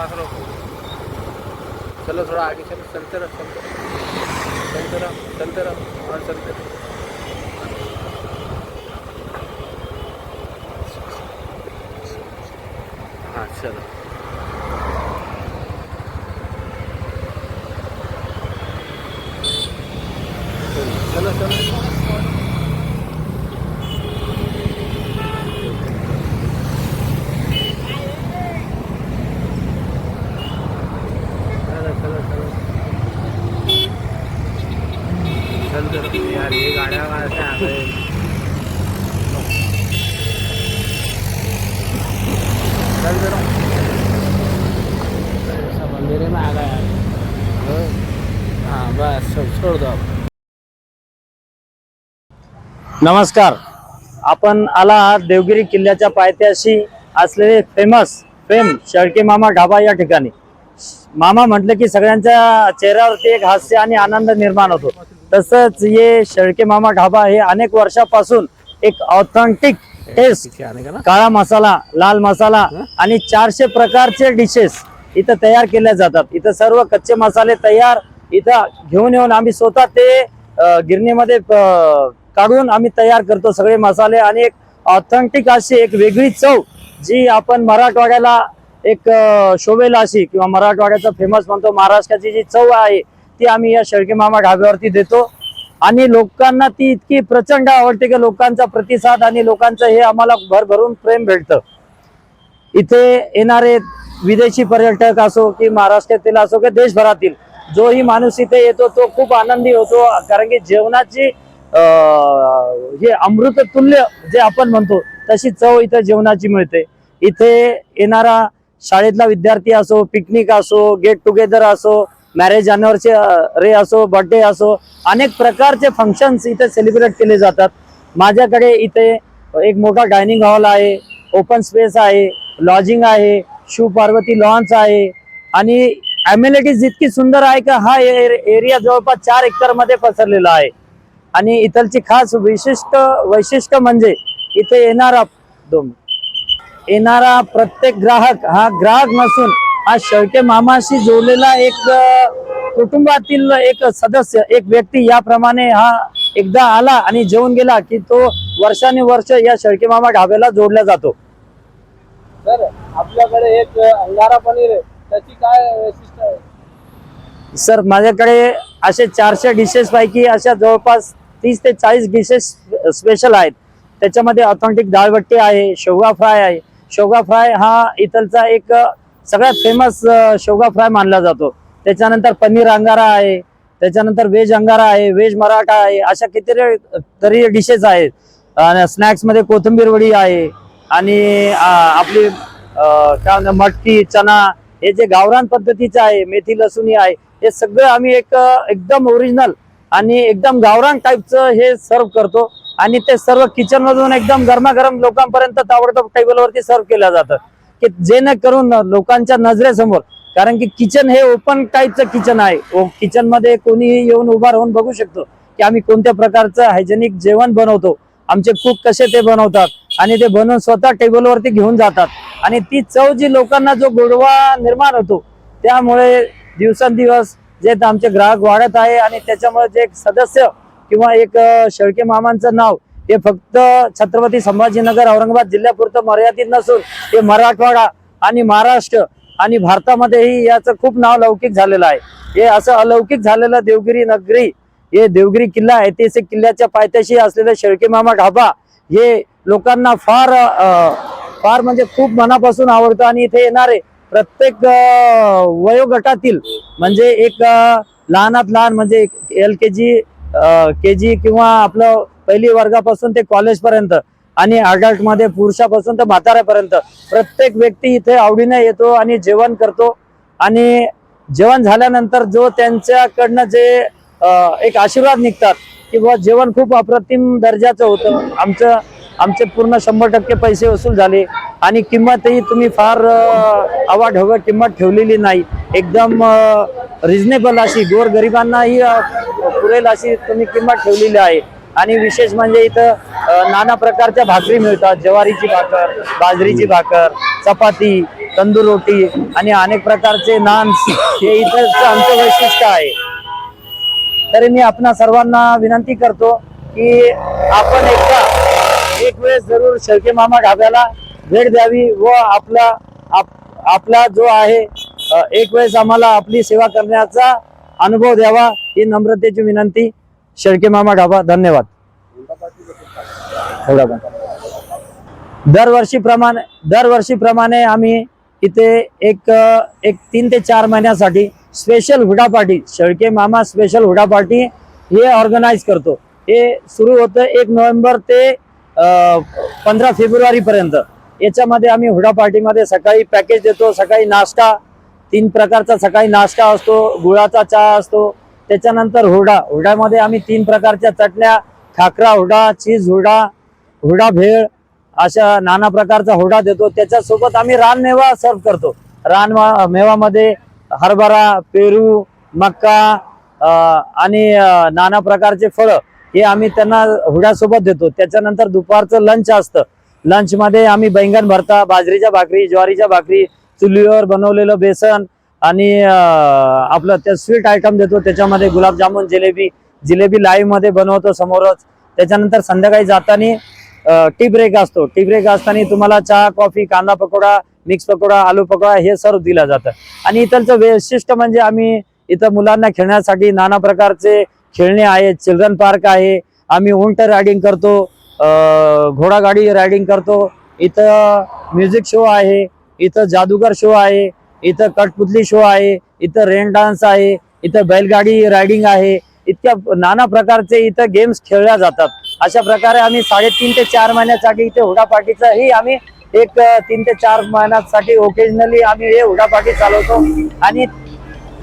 पाखरो चलो थोड़ा आगे चलो चलते रहो चलते रहो चलते रहो चलते रहो और चलते रहो हाँ चलो चलो चलो चलो चलो चलो यार गाड्या सब अंधेरे में आ गया हाँ बस सब छोड़ दो नमस्कार. आपण आला आहात देवगिरी किल्ल्याच्या पायथ्याशी असलेले फेमस फेम शेळके मामा ढाबा या ठिकाणी. मामा म्हटलं की सगळ्यांच्या चेहऱ्यावरती एक हास्य आणि आनंद निर्माण होतो. तसंच हे शेळके मामा ढाबा हे अनेक वर्षापासून एक ऑथेंटिक टेस्ट काळा मसाला लाल मसाला आणि चारशे प्रकारचे डिशेस इथं तयार केल्या जातात. इथं सर्व कच्चे मसाले तयार इथं घेऊन येऊन आम्ही स्वतः ते गिरणीमध्ये काढून आम्ही तयार करतो सगळे मसाले. आणि एक ऑथेंटिक अशी एक वेगळी चव जी आपण मराठवाड्याला एक शोभेल अशी किंवा मराठवाड्याचा फेमस म्हणतो महाराष्ट्राची जी चव आहे ती आम्ही या शेळके मामा ढाब्यावरती देतो. आणि लोकांना ती इतकी प्रचंड आवडते की लोकांचा प्रतिसाद आणि लोकांचं हे आम्हाला भरभरून प्रेम भेटतं. इथे येणारे विदेशी पर्यटक असो की महाराष्ट्रातील असो की देशभरातील जोही माणूस इथे येतो तो खूप आनंदी होतो. कारण की जेवणाची हे अमृत तुल्य जे आपण म्हणतो तशी चव इथे जेवणाची मिळते. इथे येणारा शाळेतला विद्यार्थी असो पिकनिक असो गेट टुगेदर असो मॅरेज रे असो बर्थडे असो अनेक प्रकारचे फंक्शन्स इथे सेलिब्रेट केले जातात. माझ्याकडे इथे एक मोठा डायनिंग हॉल आहे ओपन स्पेस आहे लॉजिंग आहे शिव पार्वती लॉन्स आहे. आणि ॲम्युनिटीज इतकी सुंदर आहे का हा एरिया जवळपास चार एकरमध्ये पसरलेला आहे. आणि इथलची खास विशिष्ट वैशिष्ट्य म्हणजे इथे येणारा दोन येणारा प्रत्येक ग्राहक हा ग्राहक नसून हा शेळके मामाशी जोडलेला एक कुटुंबातील एक सदस्य एक व्यक्ती याप्रमाणे हा एकदा आला आणि जेवून गेला की तो वर्षानुवर्ष या शेळके मामा ढाब्याला जोडला जातो. सर आपल्याकडे एक अंगारा पनीर आहे. त्याची काय वैशिष्ट्य आहे? सर माझ्याकडे असे चारशे डिशेस पैकी अशा जवळपास तीस ते चाळीस डिशेस स्पेशल आहेत. त्याच्यामध्ये ऑथेंटिक डाळबट्टी आहे शेवगा फ्राय आहे. शेवगा फ्राय हा इथलचा एक सगळ्यात फेमस शेवगा फ्राय मानला जातो. त्याच्यानंतर पनीर अंगारा आहे त्याच्यानंतर व्हेज अंगारा आहे व्हेज मराठा आहे अशा किती तरी डिशेस आहेत. स्नॅक्समध्ये स्नॅक्समध्ये कोथिंबीर वडी आहे आणि आपली काय म्हणतात मटकी चना हे जे गावरान पद्धतीचं आहे मेथी लसुणी आहे हे सगळं आम्ही एक एकदम ओरिजिनल आणि एकदम गावरान टाईपचं हे सर्व करतो. आणि ते सर्व किचन मधून एकदम गरमागरम लोकांपर्यंत ताबडतोब टेबलवरती सर्व केलं जातं. की जेणेकरून लोकांच्या नजरेसमोर कारण की किचन हे ओपन टाईपचं किचन आहे. किचनमध्ये कोणीही येऊन उभा राहून बघू शकतो की आम्ही कोणत्या प्रकारचं हायजेनिक जेवण बनवतो. आमचे कुक कसे ते बनवतात आणि ते बनवून स्वतः टेबलवरती घेऊन जातात. आणि ती चव जी लोकांना जो गोडवा निर्माण होतो त्यामुळे दिवसेंदिवस जे आमचे ग्राहक वाढत आहे आणि त्याच्यामुळे जे एक सदस्य किंवा एक शेळके मामांचं नाव हे फक्त छत्रपती संभाजीनगर औरंगाबाद जिल्ह्यापुरतं मर्यादित नसून हे मराठवाडा आणि महाराष्ट्र आणि भारतामध्येही याचं खूप नाव लौकिक झालेलं आहे. हे असं अलौकिक झालेलं देवगिरी नगरी हे देवगिरी किल्ला ऐतिहासिक किल्ल्याच्या पायथ्याशी असलेलं शेळके मामा ढाबा हे लोकांना फार फार म्हणजे खूप मनापासून आवडतं आणि इथे येणारे प्रत्येक वयोगटातील म्हणजे एक लहानात लहान म्हणजे एल के जी के जी किंवा आपलं पहिली वर्गापासून ते कॉलेजपर्यंत आणि अडल्टमध्ये पुरुषापासून तर म्हाताऱ्यापर्यंत. प्रत्येक व्यक्ती इथे आवडीने येतो आणि जेवण करतो. आणि जेवण झाल्यानंतर जो त्यांच्याकडनं जे एक आशीर्वाद निघतात की बुवा जेवण खूप अप्रतिम दर्जाचं होतं. आमचं आमचे पूर्ण शंभर टक्के पैसे वसूल झाले. आणि किंमतही तुम्ही फार अं, हवं किंमत ठेवलेली नाही. एकदम रिजनेबल अशी गोरगरिबांनाही पुरेल अशी तुम्ही किंमत ठेवलेली आहे. आणि विशेष म्हणजे इथं नाना प्रकारच्या भाकरी मिळतात. ज्वारीची भाकर बाजरीची भाकर चपाती तंदूर रोटी आणि अनेक प्रकारचे नान्स हे इथं आमचं वैशिष्ट्य आहे. तरी मी आपणा सर्वांना विनंती करतो की आपण एकदा एक वेळेस जरूर शेळके मामा ढाब्याला भेट द्यावी व आपला आप- आपला जो आहे एक वेळेस आम्हाला आपली सेवा करण्याचा अनुभव द्यावा ही नम्रतेची विनंती. शेळके मामा ढाबा धन्यवाद. दरवर्षीप्रमाणे दरवर्षीप्रमाणे आम्ही इथे एक एक तीन ते चार महिन्यासाठी स्पेशल हुडा पार्टी शेळके मामा स्पेशल हुडा पार्टी हे ऑर्गनाईज करतो. हे सुरू होतं एक नोव्हेंबर ते पंधरा फेब्रुवारी पर्यंत याच्यामध्ये आम्ही हुडा पार्टीमध्ये सकाळी पॅकेज देतो सकाळी नाश्ता तीन प्रकारचा सकाळी नाश्ता असतो गुळाचा चहा असतो त्याच्यानंतर हुरडा. हुरड्यामध्ये आम्ही तीन प्रकारच्या चटण्या खाकरा हुरडा चीज हुरडा हुरडा भेळ अशा नाना प्रकारचा हुरडा देतो. त्याच्यासोबत आम्ही रानमेवा सर्व करतो. रान मेवामध्ये हरभरा पेरू मक्का आणि नाना प्रकारचे फळं हे आम्ही त्यांना हुड्यासोबत देतो. त्याच्यानंतर दुपारचं लंच असतं. लंचमध्ये आम्ही बैंगन भरता बाजरीच्या भाकरी ज्वारीच्या भाकरी चुलीवर बनवलेलं बेसन आणि आपलं ते स्वीट आयटम देतो त्याच्यामध्ये गुलाबजामुन जिलेबी जिलेबी लाईव्हमध्ये बनवतो समोरच. त्याच्यानंतर संध्याकाळी जाताना टी ब्रेक असतो. टी ब्रेक असताना तुम्हाला चहा कॉफी कांदा पकोडा मिक्स पकोडा आलू पकोडा हे सर्व दिलं जातं. आणि इथलचं वैशिष्ट्य म्हणजे आम्ही इथं मुलांना खेळण्यासाठी नाना प्रकारचे खेळणे आहेत. चिल्ड्रन पार्क आहे. आम्ही उंट रायडिंग करतो घोडागाडी रायडिंग करतो. इथं म्युझिक शो आहे. इथं जादूगर शो आहे. इथं कठपुतली शो आहे इथं रेन डान्स आहे इथं बैलगाडी रायडिंग आहे इतक्या नाना प्रकारचे इथं गेम्स खेळल्या जातात. अशा प्रकारे आम्ही साडेतीन ते चार महिन्यासाठी इथे हुडा ही आम्ही एक तीन ते चार महिन्यासाठी ओकेजनली आम्ही हे हुडा पार्टी चालवतो. आणि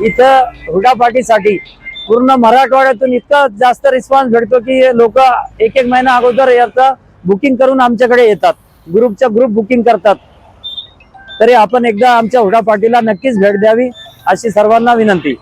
इथं हुडा पार्टीसाठी पूर्ण मराठवाड्यातून इतका जास्त रिस्पॉन्स भेटतो की लोक एक एक महिना अगोदर याचं बुकिंग करून आमच्याकडे येतात. ग्रुपच्या ग्रुप बुकिंग करतात. तरी आपण एकदा आमच्या हुडा पाटीला नक्कीच भेट द्यावी अशी सर्वांना विनंती.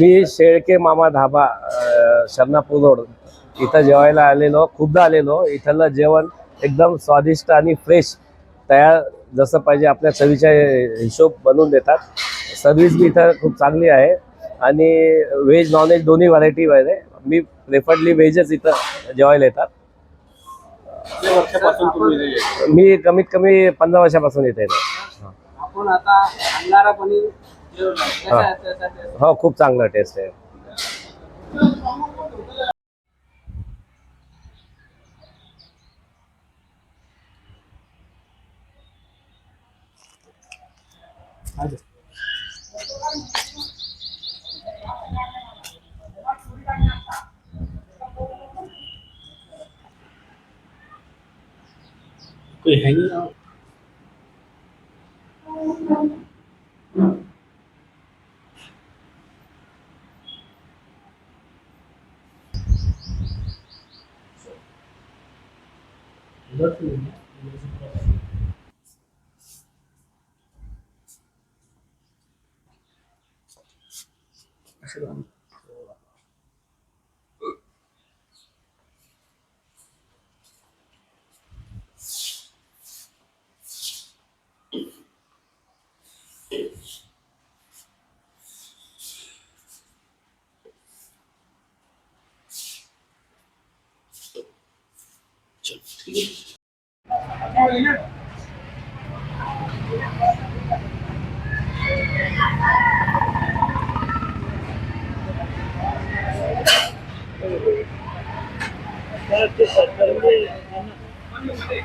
मी शेळके मामा धाबा शरणापूर रोड इथं जेवायला आलेलो खूपदा आलेलो. इथलं जेवण एकदम स्वादिष्ट आणि फ्रेश तयार जसं पाहिजे आपल्या चवीच्या हिशोब बनवून देतात. सर्विस बी इथं खूप चांगली आहे. आणि व्हेज नॉनव्हेज दोन्ही व्हरायटी आहे. मी प्रेफर्डली व्हेजच इथं जेवायला येतात. मी कमीत कमी पंधरा वर्षापासून येते. आपण आता हो. खूप चांगलं टेस्ट आहे. कोई है नहीं Верховный Ежегодно. ना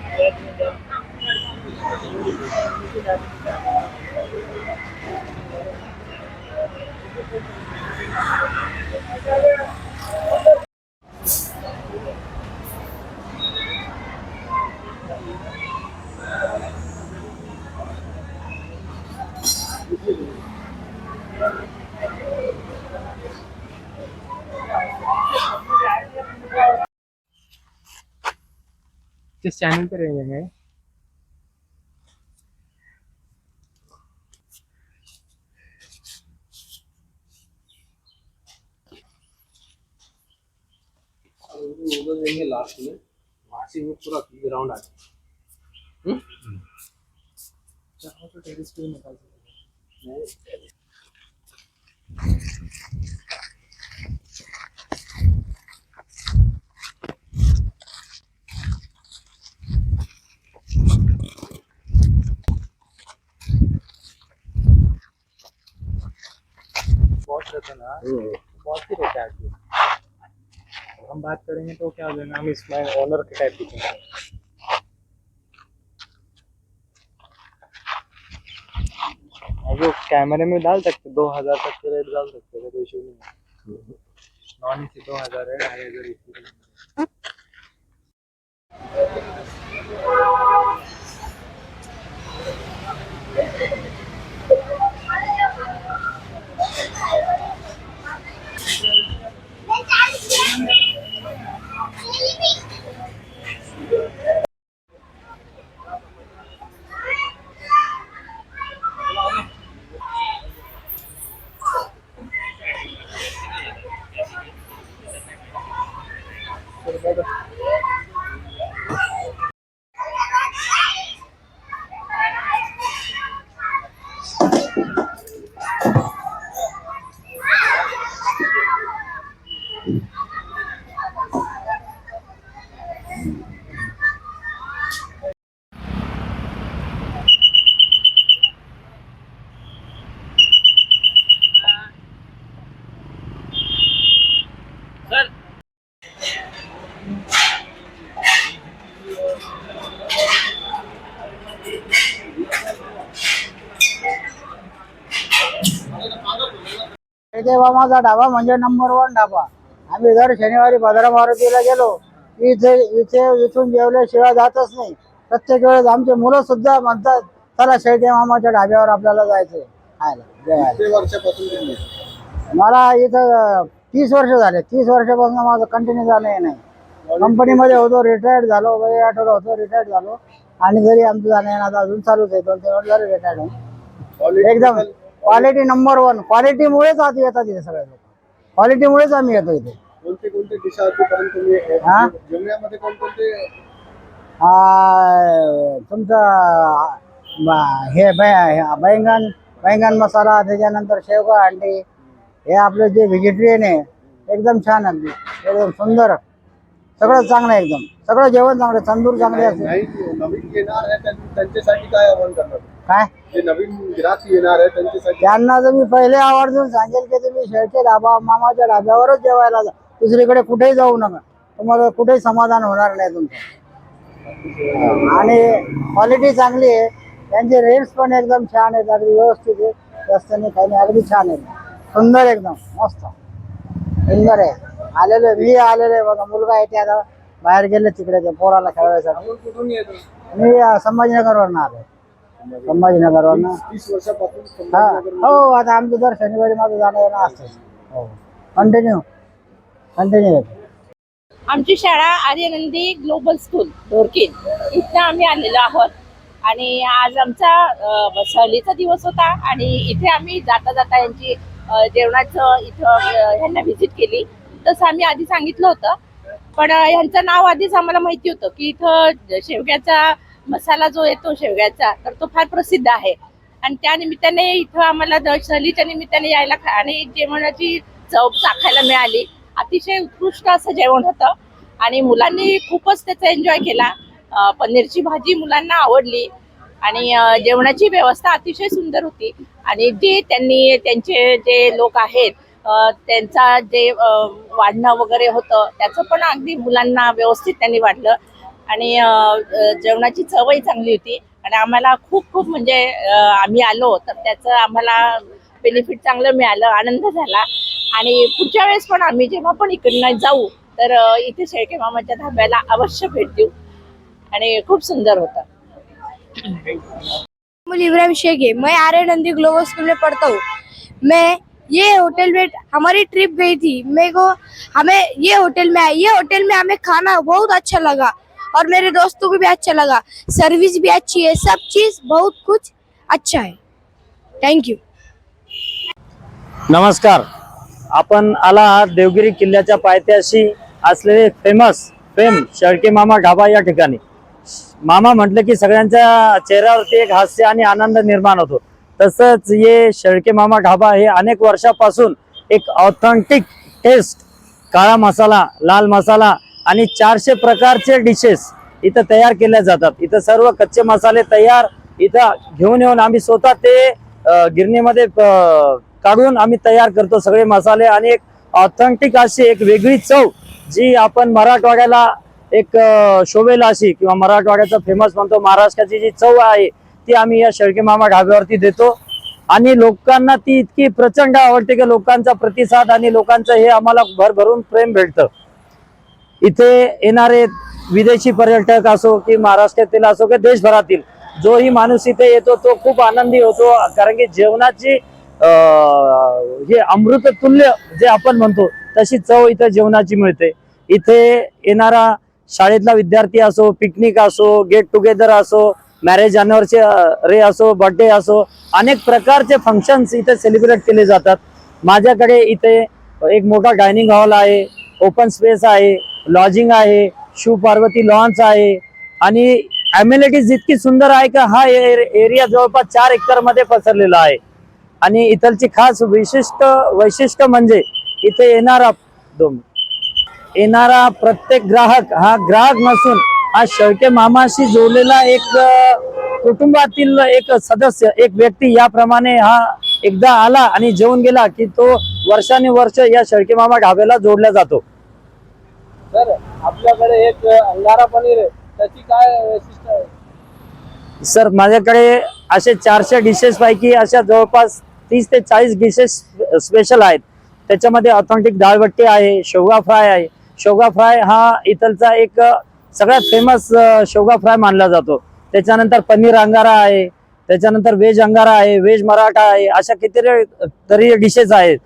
किस चैनल पे उधर देंगे लास्ट में वो पूरा ग्राउंड आ जाए तो टेरिस पे निकाल सकते हैं। रहता ना। बॉस ही रहता है। हम बात करेंगे तो क्या जाएगा हम इसमें ओनर के टाइप दिखेंगे वो कैमरे में डाल सकते दो हज़ार तक के रेट डाल सकते हैं कोई इशू नहीं है। नॉन एसी दो हज़ार है ढाई हज़ार तेव्हा माझा ढाबा म्हणजे नंबर वन ढाबा. आम्ही दर शनिवारी भद्रा मारुतीला गेलो. इथे इथे इथून जेवल्याशिवाय जातच नाही. प्रत्येक वेळेस आमचे मुलं सुद्धा म्हणतात चला शेळके मामाच्या ढाब्यावर आपल्याला जायचंय. खायला. मला इथं तीस वर्ष झाले. तीस वर्षापासून माझं कंटिन्यू झालं नाही. कंपनीमध्ये होतो रिटायर्ड झालो. वय आठवडा होतो रिटायर्ड झालो. आणि जरी आमचं जाणं अजून चालूच आहे. दोन तीन वर्ष झाले रिटायर्ड एकदम. क्वालिटी नंबर वन क्वालिटीमुळेच आता येतात इथे सगळे लोक. क्वालिटीमुळेच आम्ही येतो इथे. कोणते कोणते डिश आजपर्यंत तुम्ही हा? जेवणामध्ये कोणकोणते? आ, तुमचं ब- हे बै- हे बैंगन बैंगन मसाला त्याच्यानंतर शेवगा अंडी हे आपलं जे व्हेजिटेरियन आहे एकदम छान अगदी एकदम सुंदर. सगळं चांगलं आहे एकदम. सगळं जेवण चांगलं आहे, तंदूर चांगले असेल. नाही नवीन येणार आहे त्यां- त्यांच्यासाठी काय आव्हान करणार? काय? जे नवीन गिराक येणार आहे त्यांच्यासाठी त्यांना तर मी पहिले आवर्जून सांगेल की तुम्ही शेळके ढाबा मामाच्या ढाब्यावरच जेवायला जा. दुसरीकडे कुठेही जाऊ नका. तुम्हाला कुठेही समाधान होणार नाही तुमचं. आणि क्वालिटी चांगली आहे. त्यांचे रेट्स पण एकदम छान आहेत. अगदी व्यवस्थित आहे. जास्त नाही काही नाही अगदी छान आहे सुंदर एकदम. मस्त. सुंदर आहे. आलेले मी आलेले आहे. बघा मुलगा आहे ते आता बाहेर गेले तिकडे ते पोराला खेळवायसाठी मी संभाजीनगरवरनं आलो संभाजीनगरवरनं. तीस वर्षापासून हा संभाजीनगर हो आता आमचं दर शनिवारी माझं जाणं येणं असतंच. हो. कंटिन्यू कंटिन्यू आमची शाळा आर्यनंदी ग्लोबल स्कूल ढोरकीन इथं आम्ही आलेलो आहोत. आणि आज आमचा अ, सहलीचा दिवस होता आणि इथे आम्ही जाता जाता यांची अ, जेवणाचं इथं अ, ह्यांना व्हिजिट केली. तसं आम्ही आधी सांगितलं होतं. पण अ, ह्यांचं नाव आधीच आम्हाला माहिती होतं की इथं शेवग्याचा मसाला जो येतो शेवग्याचा तर तो फार प्रसिद्ध आहे. आणि त्या निमित्ताने इथं आम्हाला द- सहलीच्या निमित्ताने यायला आणि जेवणाची चव चाखायला मिळाली. अतिशय उत्कृष्ट असं जेवण होतं. आणि मुलांनी खूपच त्याचा एन्जॉय केला. पनीरची भाजी मुलांना आवडली. आणि जेवणाची व्यवस्था अतिशय सुंदर होती. आणि जे त्यांनी त्यांचे जे लोक आहेत त्यांचा जे वाढणं वगैरे होतं त्याचं पण अगदी मुलांना व्यवस्थित त्यांनी वाढलं. आणि जेवणाची चवही चांगली होती. आणि आम्हाला खूप खूप म्हणजे आम्ही आलो तर त्याचं आम्हाला बेनिफिट चांगलं मिळालं आनंद झाला. आणि पुढच्या वेळेस पण आम्ही जेव्हा पण इकडनं जाऊ तर इथे शेळके मामाच्या धाब्याला अवश्य भेट देऊ. आणि खूप सुंदर होतं. मुली इब्राहिम शेख मैं आर्य नंदी ग्लोबल स्कूल में पढ़ता हूँ। मैं ये होटल में हमारी ट्रिप गई थी। मेरे को हमें ये होटल में ये होटल में हमें खाना बहुत अच्छा लगा। और मेरे दोस्तों को भी अच्छा लगा। सर्विस भी अच्छी है सब चीज़ बहुत कुछ अच्छा है। थैंक यू नमस्कार। आपण आला आहात देवगिरी किल्ल्याच्या पायथ्याशी असलेले फेमस फेम शेळके मामा ढाबा या ठिकाणी. मामा म्हटलं की सगळ्यांच्या चेहऱ्यावरती एक हास्य आणि आनंद निर्माण होतो. तसंच हे शेळके मामा ढाबा हे अनेक वर्षापासून एक ऑथेंटिक टेस्ट काळा मसाला लाल मसाला आणि चारशे प्रकारचे डिशेस इथं तयार केल्या जातात. इथं सर्व कच्चे मसाले तयार इथं घेऊन येऊन आम्ही स्वतः ते गिरणीमध्ये काढून आम्ही तयार करतो सगळे मसाले. आणि एक ऑथेंटिक अशी एक वेगळी चव जी आपण मराठवाड्याला एक अं, शोभेल अशी किंवा मराठवाड्याचा फेमस म्हणतो महाराष्ट्राची जी चव आहे ती आम्ही या शेळके मामा ढाब्यावरती देतो. आणि लोकांना ती इतकी प्रचंड आवडते की लोकांचा प्रतिसाद आणि लोकांचं हे आम्हाला भरभरून प्रेम भेटतं. इथे येणारे विदेशी पर्यटक असो की महाराष्ट्रातील असो की देशभरातील जोही माणूस इथे येतो तो खूप आनंदी होतो. कारण की जेवणाची अं, हे अमृत तुल्य जे आपण म्हणतो तशी चव इथे जेवणाची मिळते. इथे येणारा शाळेतला विद्यार्थी असो पिकनिक असो गेट टुगेदर असो मॅरेज रे असो बर्थडे असो अनेक प्रकारचे फंक्शन्स इथे सेलिब्रेट केले जातात. माझ्याकडे इथे एक मोठा डायनिंग हॉल आहे ओपन स्पेस आहे लॉजिंग आहे शिव पार्वती लॉन्स आहे. आणि अम्युनिटीज इतकी सुंदर आहे का हा एरिया जवळपास चार एकरमध्ये पसरलेला आहे. आणि इथलची खास विशिष्ट वैशिष्ट्य म्हणजे इथे येणारा दोन. येणारा प्रत्येक ग्राहक हा ग्राहक नसून हा शेळके मामाशी जोडलेला एक कुटुंबातील एक सदस्य एक व्यक्ती याप्रमाणे हा एकदा आला आणि जेवून गेला की तो वर्षानुवर्ष या शेळके मामा ढाब्याला जोडला जातो. सर आपल्याकडे एक अंगारा पनीर आहे. त्याची काय वैशिष्ट्य आहे? सर माझ्याकडे असे चारशे डिशेस पैकी अशा जवळपास तीस ते चाळीस डिशेस स्पेशल आहेत. त्याच्यामध्ये ऑथेंटिक दाळबट्टी आहे शेवगा फ्राय आहे. शेवगा फ्राय हा इथलचा एक सगळ्यात फेमस शेवगा फ्राय मानला जातो. त्याच्यानंतर पनीर अंगारा आहे त्याच्यानंतर व्हेज अंगारा आहे व्हेज मराठा आहे अशा कितीतरी तरी डिशेस आहेत.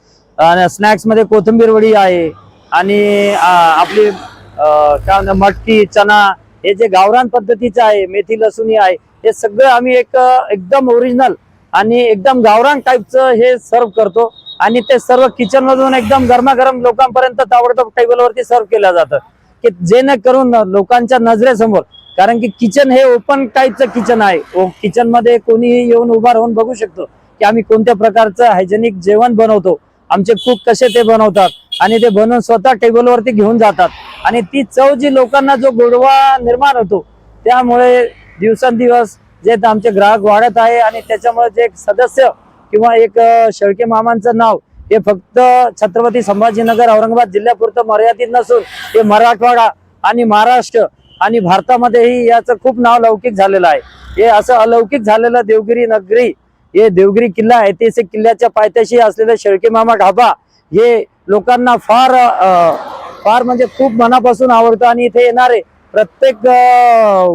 स्नॅक्समध्ये कोथिंबीर वडी आहे आणि आपली काय म्हणतात मटकी चना हे जे गावरान पद्धतीचं आहे मेथी लसुणी आहे हे सगळं आम्ही एक एकदम ओरिजिनल आणि एकदम गावरान टाईपचं हे सर्व करतो. आणि ते सर्व किचन मधून एकदम गरमागरम लोकांपर्यंत ताबडतोब टेबलवरती सर्व केलं जातं. की जेणेकरून लोकांच्या नजरेसमोर कारण की किचन हे ओपन टाईपचं किचन आहे. किचनमध्ये कोणीही येऊन उभा राहून बघू शकतो की आम्ही कोणत्या प्रकारचं हायजेनिक जेवण बनवतो. आमचे कुक कसे ते बनवतात आणि ते बनवून स्वतः टेबलवरती घेऊन जातात. आणि ती चव जी लोकांना जो गोडवा निर्माण होतो त्यामुळे दिवसेंदिवस जे आमचे ग्राहक वाढत आहे आणि त्याच्यामुळे जे एक सदस्य किंवा एक शेळके मामांचं नाव हे फक्त छत्रपती संभाजीनगर औरंगाबाद जिल्ह्यापुरतं मर्यादित नसून हे मराठवाडा आणि महाराष्ट्र आणि भारतामध्येही याचं खूप नाव लौकिक झालेलं आहे. हे असं अलौकिक झालेलं देवगिरी नगरी हे देवगिरी किल्ला ऐतिहासिक किल्ल्याच्या पायथ्याशी असलेले शेळके मामा ढाबा हे लोकांना फार फार म्हणजे खूप मनापासून आवडतं आणि इथे येणारे प्रत्येक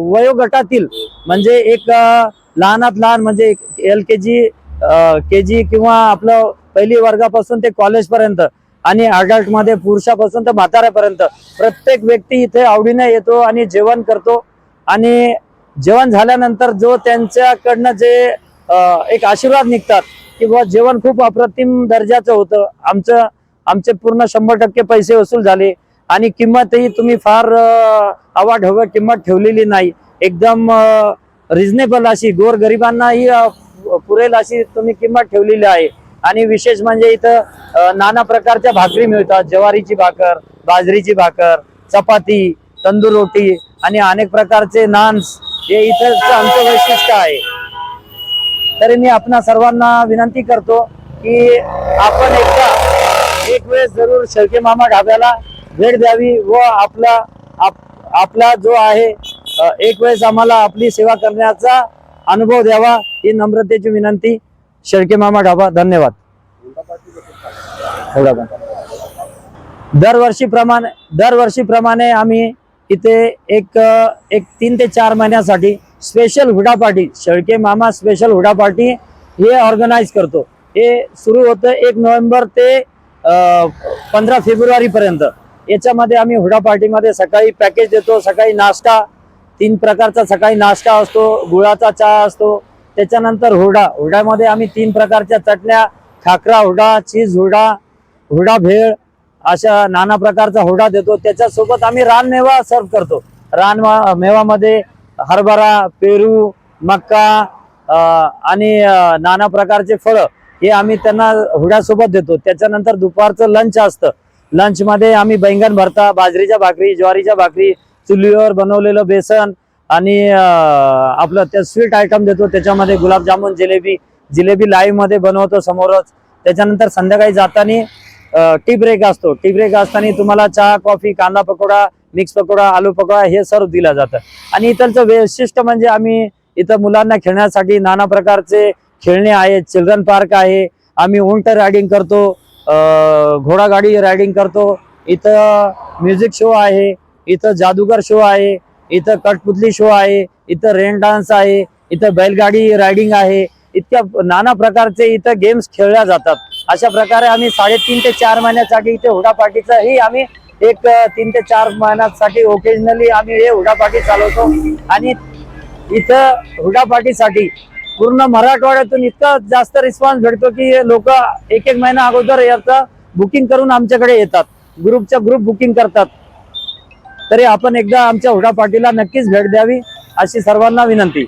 वयोगटातील म्हणजे एक लहानात लहान म्हणजे एल के जी के जी किंवा आपलं पहिली वर्गापासून ते कॉलेजपर्यंत आणि अडल्टमध्ये पुरुषापासून तर म्हाताऱ्यापर्यंत प्रत्येक व्यक्ती इथे आवडीने येतो आणि जेवण करतो. आणि जेवण झाल्यानंतर जो त्यांच्याकडनं जे एक आशीर्वाद निघतात की जेवण खूप अप्रतिम दर्जाचं होतं. आमचं आमचे पूर्ण शंभर टक्के पैसे वसूल झाले आणि किंमतही तुम्ही फार अवाढव्य किंमत ठेवलेली नाही. एकदम रिजनेबल अशी गोर गरिबांनाही पुरेल अशी तुम्ही किंमत ठेवलेली आहे. आणि विशेष म्हणजे इथं नाना प्रकारच्या भाकरी मिळतात. ज्वारीची भाकर बाजरीची भाकर चपाती तंदूर रोटी आणि अनेक प्रकारचे नान्स. हे इथं आमचं वैशिष्ट्य आहे. तरी मी आपणा सर्वांना विनंती करतो की आपण एकदा एक वेळेस जरूर शेळके मामा ढाब्याला भेट द्यावी व आपला आप- आपला जो आहे एक वेळेस आम्हाला आपली सेवा करण्याचा अनुभव द्यावा ही नम्रतेची विनंती. शेळके मामा ढाबा धन्यवाद. दरवर्षीप्रमाणे दरवर्षीप्रमाणे आम्ही इथे एक एक तीन ते चार महिन्यासाठी स्पेशल हुडा पार्टी शेळके मामा स्पेशल हुडा पार्टी हे ऑर्गनाईज करतो. हे सुरू होतं एक नोव्हेंबर ते पंधरा फेब्रुवारी पर्यंत. याच्यामध्ये आम्ही हुडा पार्टीमध्ये सकाळी पॅकेज देतो सकाळी नाश्ता तीन प्रकारचा सकाळी नाश्ता असतो गुळाचा चहा असतो. त्याच्यानंतर हुरडा हुडामध्ये आम्ही तीन प्रकारच्या चटण्या खाकरा हुडा चीज हुरडा हुरडा भेळ अशा नाना प्रकारचा हुडा देतो. त्याच्यासोबत आम्ही रानमेवा सर्व करतो. रान मेवामध्ये हरभरा पेरू मक्का आणि नाना प्रकारचे फळं हे आम्ही त्यांना हुड्यासोबत देतो. त्याच्यानंतर दुपारचं लंच असतं. लंचमध्ये आम्ही बैंगन भरता बाजरीच्या भाकरी ज्वारीच्या भाकरी चुलीवर बनवलेलं बेसन आणि आपलं त्या स्वीट आयटम देतो. त्याच्यामध्ये गुलाबजामुन जिलेबी जिलेबी लाईव्हमध्ये बनवतो समोरच. त्याच्यानंतर संध्याकाळी जाताना टी ब्रेक असतो. टी ब्रेक असताना तुम्हाला चहा कॉफी कांदा पकोडा मिक्स पकोडा आलू पकोडा हे सर्व दिलं जातं आणि इथलचं वैशिष्ट्य म्हणजे आम्ही इथं मुलांना खेळण्यासाठी नाना प्रकारचे खेळणे आहेत चिल्ड्रन पार्क आहे आम्ही उंट रायडिंग करतो घोडागाडी रायडिंग करतो. इथं म्युझिक शो आहे इथं जादूगर शो आहे इथं कठपुतली शो आहे इथं रेन डान्स आहे इथं बैलगाडी रायडिंग आहे. इतक्या नाना प्रकारचे इथं गेम्स खेळल्या जातात. अशा प्रकारे आम्ही साडेतीन ते चार महिन्यासाठी इथे हुडा पार्टीचाही आम्ही एक तीन ते चार महिन्यासाठी ओकेजनली आम्ही हे हुडापाटी चालवतो. आणि इथं हुडापाटीसाठी पूर्ण मराठवाड्यातून इतका जास्त रिस्पॉन्स भेटतो की लोक एक एक महिना अगोदर याचं बुकिंग करून आमच्याकडे येतात. ग्रुपच्या ग्रुप बुकिंग करतात. तरी आपण एकदा आमच्या हुडा नक्कीच भेट द्यावी अशी सर्वांना विनंती.